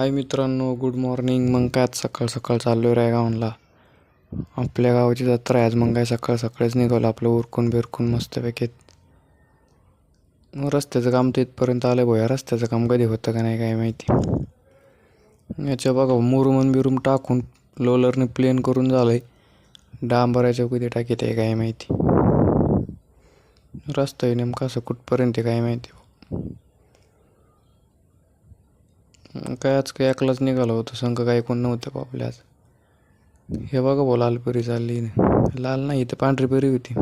हाय मित्रांनो good morning मग काय आज सकाळ सकाळ चाललो रे आपल्या गावाची जत्रा आहे. आज मग काय सकाळ सकाळीच निघालो. आपलं उरकून बिरकून मस्तपैकी. रस्त्याचं काम तर इथपर्यंत आलं भोया रस्त्याचं काम कधी होतं का नाही काय माहिती. याच्या बघा मुरुमन बिरुम टाकून लोलरने प्लेन करून झालं आहे डांबराच्या कधी टाकीत आहे काय माहिती. रस्ता आहे नेमका असं कुठपर्यंत आहे काय माहिती. काय आज काय एकलाच निघालो होतो. संघ काही कोण नव्हतं बा आज? हे बघा भाऊ लाल परी चालली लाल नाही इथं पांढरी पेरी होती.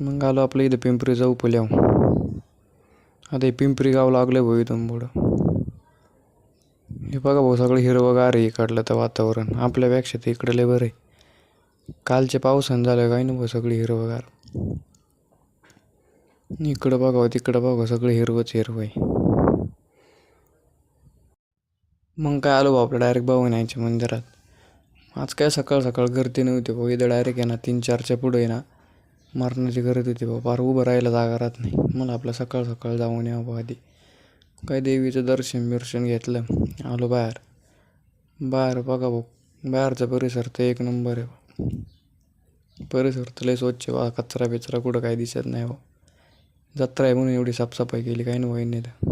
मग आलो आपलं इथं पिंपरी जाऊ पुल्याव आता हे पिंपरी गाव लागलं भाऊ इथून पुढं. हे बघा भाऊ सगळं हिरवंगार आहे इकडलं तर वातावरण. आपल्यापेक्षा तर इकडं लय बरं आहे. कालचे पावसानं झालं काय ना भाऊ सगळी हिरवंगार. इकडं बघा तिकडं बघा सगळं हिरवंच हिरवं आहे. मग काय आलो भाऊ आपलं डायरेक्ट भाऊ नाहीच्या मंदिरात. आज काय सकाळ सकाळ गर्दी नव्हती भाऊ इथं डायरेक्ट आहे ना तीन चारच्या पुढे आहे ना मरणाची गरज होती भाऊ फार उभं राहायला जागा राहत नाही. मला आपलं सकाळ सकाळ जाऊन या भाऊ आधी. काय देवीचं दर्शन बिर्शन घेतलं आलो बाहेर. बाहेर बघा भाऊ बाहेरचा परिसर तर एक नंबर आहे भाऊ. परिसर तर लय स्वच्छ बा कचरा बिचरा कुठं काही दिसत नाही भाऊ. जत्रा आहे म्हणून एवढी साफसफाई केली काही नाही नाही तर.